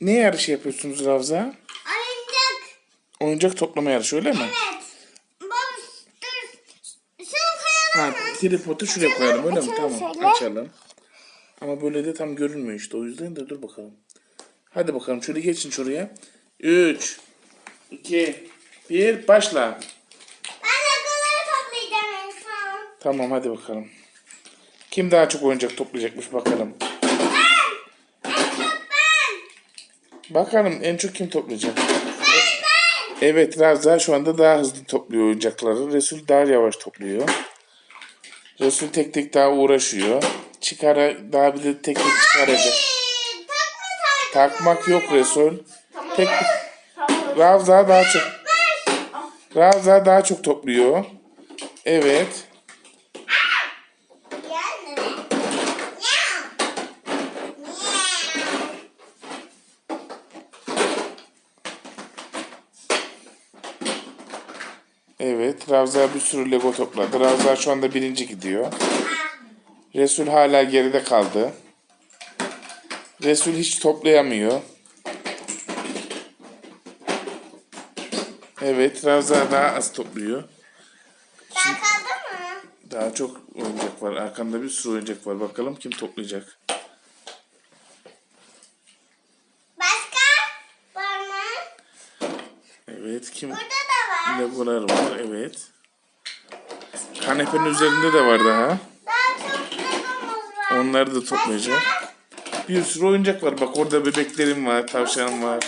ne yarışı yapıyorsunuz Ravza? Oyuncak. Oyuncak toplama yarışı öyle mi? Evet. Baba dur. Şunu koyalım mı? tripodu şuraya koyalım öyle mi? açalım Tamam şöyle. açalım. Ama böyle de tam görünmüyor işte o yüzden de dur bakalım. Hadi bakalım şöyle geçin şuraya. 3 2 1 başla. Ben legoları toplayacağım en son. Tamam hadi bakalım. Kim daha çok oyuncak toplayacakmış bakalım. En çok ben. Bakalım en çok kim toplayacak? Evet Ravza şu anda daha hızlı topluyor oyuncakları. Resul daha yavaş topluyor. Resul tek tek daha uğraşıyor. Çıkara daha bir de tek tek çıkaracak. Takma tak. Takmak yok Resul. Tek. Ravza daha çok Ravza daha çok topluyor. Evet. Evet. Ravza bir sürü Lego topladı. Ravza şu anda birinci gidiyor. Resul hala geride kaldı. Resul hiç toplayamıyor. Evet. Ravza daha az topluyor. Daha kaldı mı? Daha çok oyuncak var. Arkanda bir sürü oyuncak var. Bakalım kim toplayacak. Başka? Var mı? Evet. Kim? Burada var. Legolar var. Evet. Kanepenin üzerinde de var daha. Onları da toplayacak. Bir sürü oyuncak var. Bak orada bebeklerim var. Tavşanım var.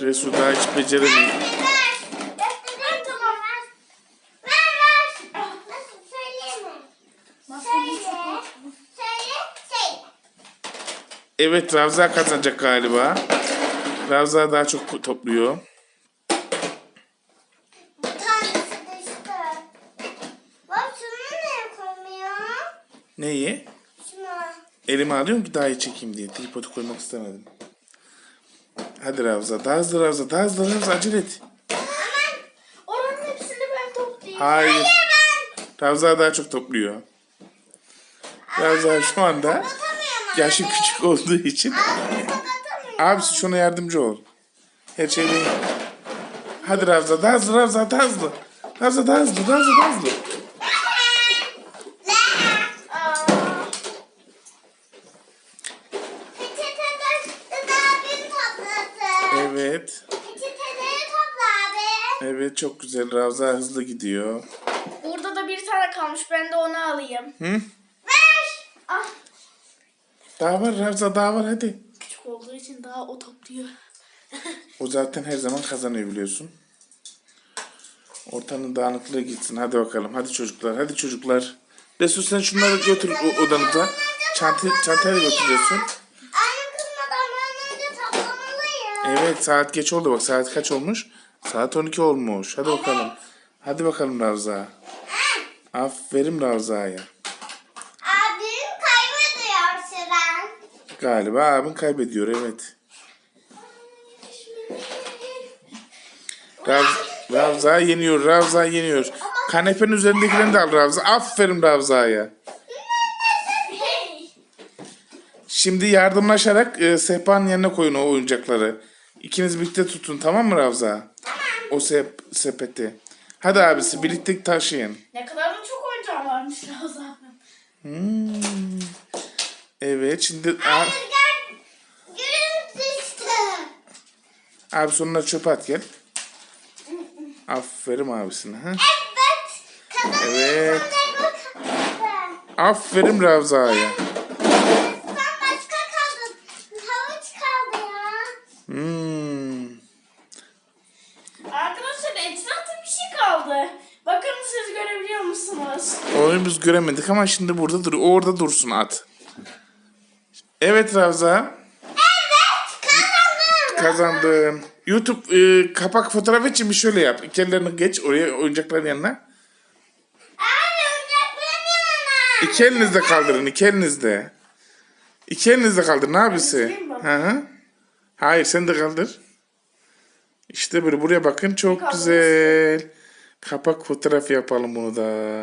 Resul daha hiç beceremiyor. Evet Ravza kazanacak galiba. Ravza daha çok topluyor. Bir tanesi düştü. Bak şunu niye koymuyor? Neyi? Şunu. Elime alıyorum ki daha iyi çekeyim diye. Tripodu koymak istemedim. Hadi Ravza. Daha hızlı Ravza. Daha hızlı Ravza. Acele et. Oranın hepsini ben toplayayım. Hayır. Ravza daha çok topluyor. Ravza şu anda yaşı küçük olduğu için Abi. Abisi şuna yardımcı ol. Her şeyi benim. Hadi Ravza daha hızlı Ravza daha hızlı. Ravza daha hızlı Ravza daha hızlı. Peçeteleri de abim topladı. Evet. Evet çok güzel. Ravza hızlı gidiyor. Burada da bir tane kalmış. Ben de onu alayım. Hı? Ver. Ah. Daha var Ravza daha var hadi. Küçük olduğu için daha o topluyor. O zaten her zaman kazanıyor biliyorsun. Ortanın dağınıklığı gitsin. Hadi bakalım. Hadi çocuklar. Hadi çocuklar. Resul sen şunları götür odanıza. Çanta, çantayla götürüyorsun. Evet saat geç oldu bak. Saat kaç olmuş? Saat 12 olmuş. Hadi bakalım. Hadi bakalım Ravza. Aferin Ravza'ya. Abim kaybediyor sıran. Galiba abin kaybediyor evet. Rav, Ravza yeniyor. Ravza yeniyor. Kanepenin üzerindekilerini de al Ravza. Aferin Ravza'ya. Şimdi yardımlaşarak e, sehpanın yanına koyun o oyuncakları. İkiniz birlikte tutun tamam mı Ravza? O sep sepeti. Hadi abisi birlikte taşıyın. Ne kadar da çok oyuncağım varmış Razan. Hmm. Evet şimdi a- Rüzgar gülüm düştü. abi sonuna çöp at gel. Aferin abisine. Ha? Evet. Kazandım. Evet. Aferin Ravza'ya. Sen başka kaldın. Havuç kaldı ya. Hmm. Arkadaşlar etrafta bir şey kaldı. Bakın siz görebiliyor musunuz? Onu biz göremedik ama şimdi burada dur. Orada dursun at. Evet Ravza. Kazandım. Kazandın. YouTube e, kapak fotoğrafı için bir şöyle yap. İki ellerini geç oraya oyuncakların yanına. Abi oyuncakların yanına. İki elinizde kaldırın. iki elinizde. İki elinizde kaldırın abisi. Hı hı. Hayır sen de kaldır. İşte böyle buraya bakın çok güzel. Kapak fotoğrafı yapalım bunu da.